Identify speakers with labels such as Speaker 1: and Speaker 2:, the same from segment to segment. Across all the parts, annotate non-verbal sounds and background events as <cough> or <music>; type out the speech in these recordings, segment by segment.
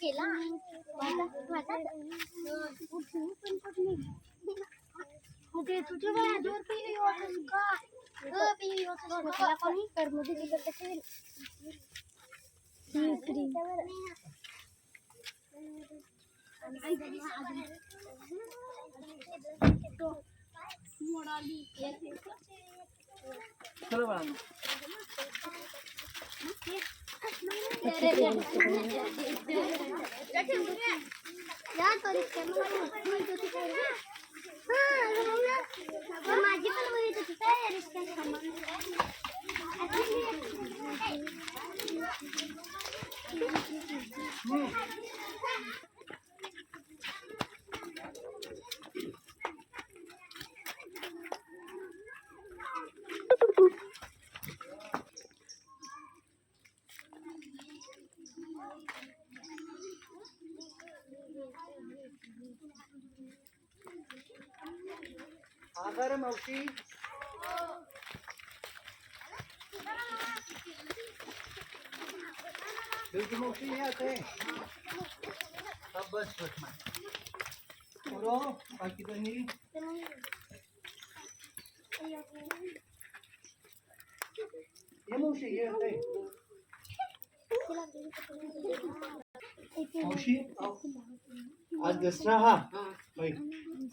Speaker 1: केला म्हणजे तुझ्या बाजूवर पी होतं का ग पी होतं का कोणी तर मध्ये तिकडे कसे
Speaker 2: चला बाळा
Speaker 1: या तो रिक्षा म्हणत होती काय रे? हा, मग माझी पण म्हणत होती काय रिक्षा
Speaker 2: आगार मावशी देवची मावशी हे आता? आहे. हा, बस बस बरो बाकी त्यांनी हे मावशी हे आता। आहे. मावशी आज दसरा हा। होय.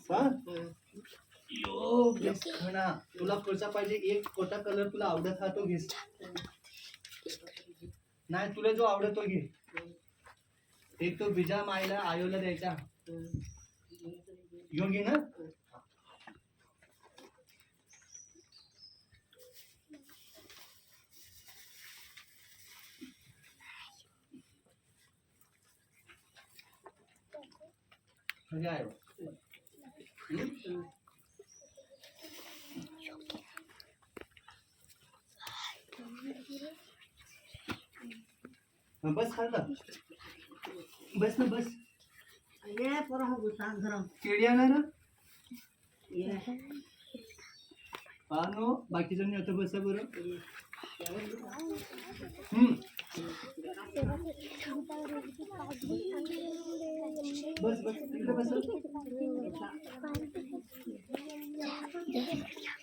Speaker 2: हा? यो बेस्ट खणा तुला कोणता पाहिजे एक कोणता कलर तुला आवडत हा तो घे. नाही तुला जो आवडत तो घे. एक तो बिजा मायला आयोला द्यायचा. घेऊन घे ना? म्हणजे आहे बस खाल्लं. बस ना बस.
Speaker 3: ये पोरा हो
Speaker 2: केळी आणा ना?
Speaker 3: ये.
Speaker 2: हा नो बाकीच्यांनी आता बसा बरं. हम्म बस बस तिकडे बस. <laughs>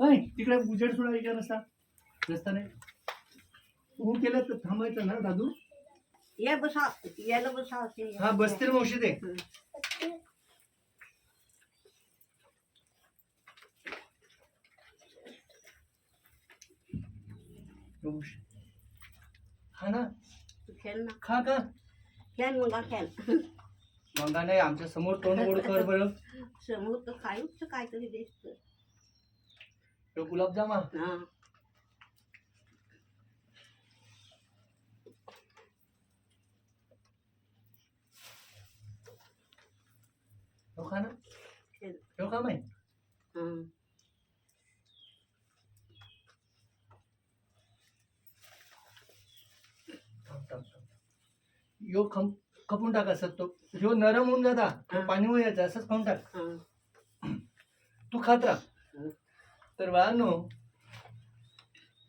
Speaker 2: तिकडे उजेड सोडा विचार नसता. रस्ता नाही ऊन केलं तर थांबायचं ना दादू?
Speaker 3: ये बसा याला बसा असे
Speaker 2: हा बसतील मावशी ते. खा ना.
Speaker 3: खेळ ना.
Speaker 2: खा का?
Speaker 3: खेळ मुला खेळ.
Speaker 2: मंगा नाही आमच्यासमोर तोंड गोड कर बरं.
Speaker 3: समोर तर काहीच काहीतरी दिसत.
Speaker 2: तो गुलाबजाम हा.
Speaker 3: हा.
Speaker 2: तो खा ना.
Speaker 3: खेळ.
Speaker 2: तो खा
Speaker 3: हा.
Speaker 2: यो खम खपून टाक असत तो. ह्यो नरम होऊन जाता. तो
Speaker 3: हा.
Speaker 2: पाणी यायचं. असंच खाऊन टाक.
Speaker 3: हा.
Speaker 2: तू खात राहा. तर बाळांनो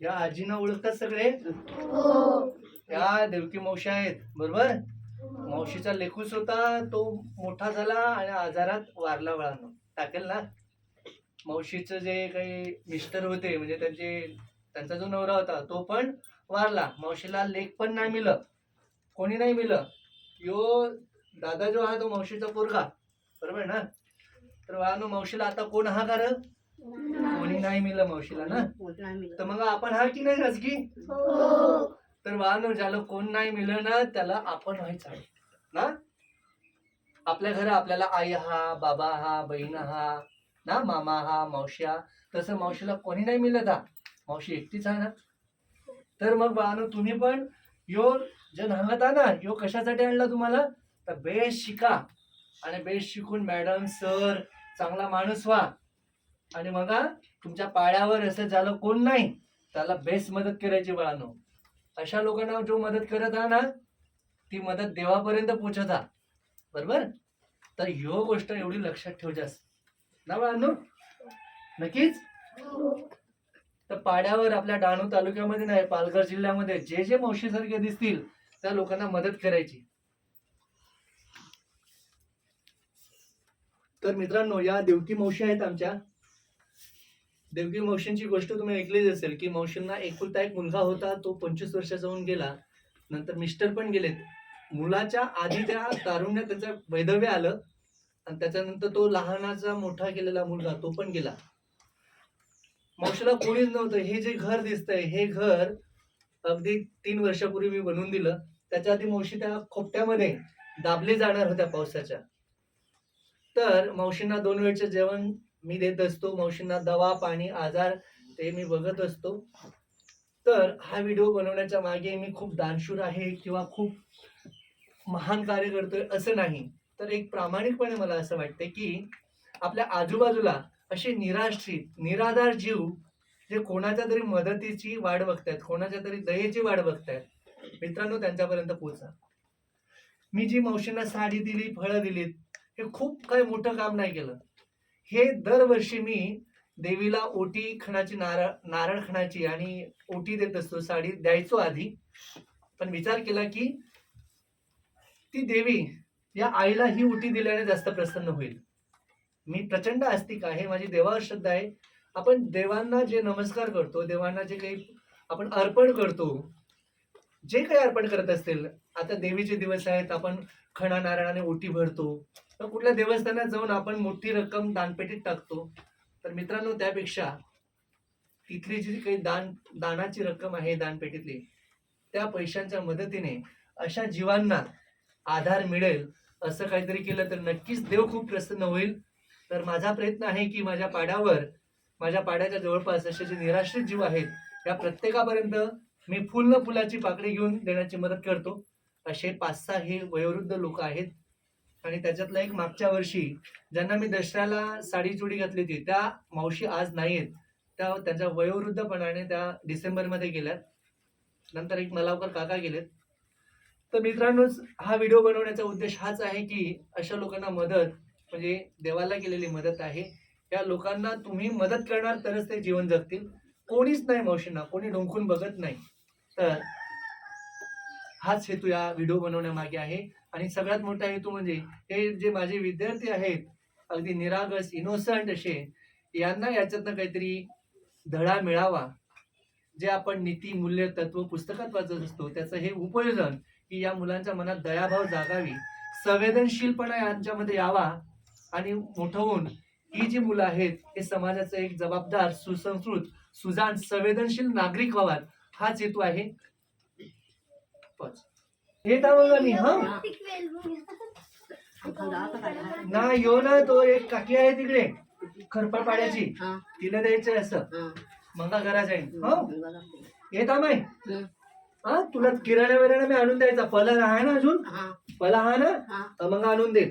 Speaker 2: या आजीनं ओळखतात सगळे? या देवकी मावशी आहेत बरोबर? मावशीचा लेखूस होता तो मोठा झाला आणि आजारात वारला बाळांनो. टाकेल ना? मावशीचं जे काही मिस्टर होते म्हणजे त्यांचे त्यांचा जो नवरा होता तो पण वारला. मावशीला लेख पण नाही मिळलं. कोणी नाही मिळलं. यो दादा जो आहे तो मावशीचा पोरगा. बरोबर ना? तर बाळांनो मावशीला आता कोण हा. कारण कोणी नाही मिळलं मावशीला ना.
Speaker 3: मिळत
Speaker 2: तर मग आपण हा की नाही राजकी तर वाहन ज्याला कोण नाही मिळलं ना त्याला आपण व्हायचं आहे ना? आपल्या घरी आपल्याला आई हा बाबा हा बहीण हा ना? मामा हा मावशी हा. तसं मावशीला कोणी नाही मिळत हा. मावशी एकटीच आहे ना? तर मग बाळानो तुम्ही पण यो जे सांगत आहे ना? यो कशासाठी आणला तुम्हाला? तर बेस्ट शिका. आणि बेस्ट शिकून मॅडम सर चांगला माणूस व्हा. आणि मग हा, तुमच्या पाळ्यावर असं झालं कोण नाही त्याला बेस्ट मदत करायची बाळानो. अशा लोकांना जो मदत करत हा ना ती मदत देवापर्यंत पोचत हा बरोबर? तर ह्यो गोष्ट एवढी लक्षात ठेवजास. ना बाळांनो? नक्कीच? तर पाड्यावर आपल्या डहाणू तालुक्यामध्ये नाही पालघर जिल्ह्यामध्ये जे जे मावशीसारखे दिसतील त्या लोकांना मदत करायची. तर मित्रांनो या देवकी मावशी आहेत आमच्या. देवकी मावशींची गोष्ट तुम्ही ऐकलीच असेल की मावशींना एकुलता एक मुलगा होता तो पंचवीस वर्षाचा होऊन गेला. नंतर मिस्टर पण गेलेत. मुलाच्या आधी त्या तारुण्यात त्याचं वैधव्य आलं आणि त्याच्यानंतर तो लहानाचा मोठा केलेला मुलगा तो पण गेला. मावशीला कोणीच नव्हतं. हे जे घर दिसतंय हे घर अगदी तीन वर्षापूर्वी मी बनवून दिलं. त्याच्या आधी मावशी त्या खोपट्यामध्ये दाबले जाणार होत्या पावसाच्या. तर मावशींना दोन वेळचं जेवण मी देत असतो मावशींना दवा पाणी आजार ते मी बघत असतो. तर हा व्हिडिओ बनवण्याच्या मागे मी खूप दानशूर आहे किंवा खूप महान कार्य करतोय असं नाही. तर एक प्रामाणिकपणे मला असं वाटतं की आपल्या आजूबाजूला असे निराश्रित निराधार जीव जे कोणाच्या तरी मदतीची वाट बघतायत कोणाच्या तरी दयेची वाट बघतायत मित्रांनो त्यांच्यापर्यंत पोचा मी जी मावशींना साडी दिली फळं दिलीत हे खूप काही मोठं काम नाही केलं. हे दरवर्षी मी देवीला ओटी खणाची नारळ नारळ खणाची आणि ओटी देत असतो साडी द्यायचो आधी. पण विचार केला की ती देवी या आईला ही ओटी दिल्याने जास्त प्रसन्न होईल. मी प्रचंड आस्तिक आहे माझी देवावर श्रद्धा आहे. आपण देवांना जे नमस्कार करतो देवांना जे काही आपण अर्पण करतो जे काही अर्पण करत असतील आता देवीचे दिवस आहेत आपण खणा नारळाने ओटी भरतो. तर कुठल्या देवस्थानात जाऊन आपण मोठी रक्कम दानपेटीत टाकतो. तर मित्रांनो त्यापेक्षा तिथली जी काही दान दानाची रक्कम आहे दानपेटीतली त्या पैशांच्या मदतीने अशा जीवांना आधार मिळेल असं काहीतरी केलं तर नक्कीच देव खूप प्रसन्न होईल. तर माझा प्रयत्न आहे की माझ्या पाड्यावर माझ्या पाड्याच्या जवळपास असे जे निराश्रित जीव आहेत त्या प्रत्येकापर्यंत मी फुल फुलाची पाकडी घेऊन देण्याची मदत करतो. असे पाच सहा हे वयोवृद्ध लोक आहेत. आणि त्याच्यातला एक मागच्या वर्षी ज्यांना मी दसऱ्याला साडी चुडी घातली होती त्या मावशी आज नाही आहेत. त्या त्यांच्या वयोवृद्धपणाने त्या डिसेंबरमध्ये गेल्यात. नंतर एक मलावकर काका गेलेत. तर मित्रांनो हा व्हिडिओ बनवण्याचा उद्देश हाच आहे की अशा लोकांना मदत म्हणजे देवाला केलेली मदत आहे. या लोकांना तुम्ही मदत करणार तरच ते जीवन जगतील. कोणीच नाही मावशींना कोणी ढोंकून बघत नाही. तर हाच हेतू या व्हिडिओ बनवण्यामागे आहे. आणि सगळ्यात मोठा हेतू म्हणजे हे जे माझे विद्यार्थी आहेत अगदी निरागस इनोसंट असे यांना याच्यातनं काहीतरी धडा मिळावा. जे आपण नीती मूल्य तत्व पुस्तकात वाचत असतो त्याचं हे उपयोजन की या मुलांच्या मनात दयाभाव जागावी. संवेदनशीलपणा यांच्यामध्ये यावा आणि मोठं होऊन ही जी मुलं आहेत हे समाजाचं एक जबाबदार सुसंस्कृत सुजाण संवेदनशील नागरिक व्हावात. हाच हेतू आहे. येत आहो मी हा? ना येऊ ना तो एक काकी आहे तिकडे खरपा पाड्याची तिला द्यायचंय असं. मंगा घरा जाईन. हो
Speaker 3: बघा.
Speaker 2: येत आमाय
Speaker 3: हं.
Speaker 2: तुला किराणा बिराणा मी आणून द्यायचा. पला आहे ना अजून? पला हा. ना मग आणून दे.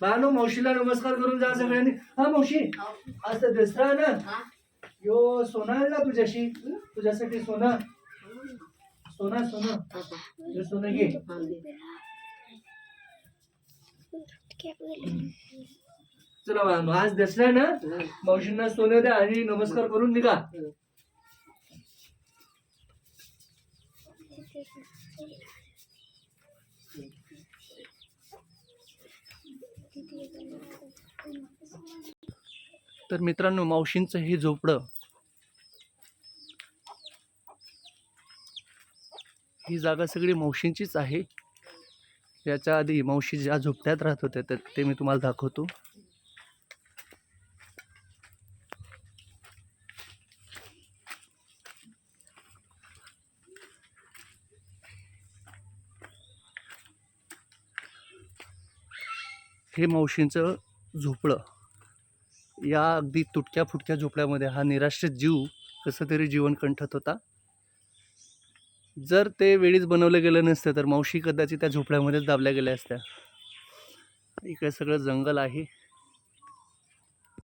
Speaker 2: बानो मावशीला नमस्कार करून जा सगळ्यांनी. हा मावशी.
Speaker 3: हो.
Speaker 2: आज तर दसरा ना. यो सोना आणला तुझ्याशी? तुझ्यासाठी सोना. सोना सोना. हे सोनं घे. चला बाळांनो, आज दसरा ना? मावशींना सोनं द्या आणि नमस्कार करून निघा. तर मित्रांनो मावशींचं हे झोपडं ही जागा सगळी मावशींचीच आहे. याच्या आधी मावशी ज्या झोपड्यात राहत होत्या तर ते मी तुम्हाला दाखवतो. हे मावशींचं झोपडं. या अगदी तुटक्या फुटक्या झोपड्यामध्ये हा निराश्रित जीव कसं तरी जीवन कंठत होता. जर ते वेळीच बनवलं गेलं नसतं तर मावशी कदाचित त्या झोपड्यामध्येच दाबल्या गेल्या असत्या. इकडे सगळं जंगल आहे.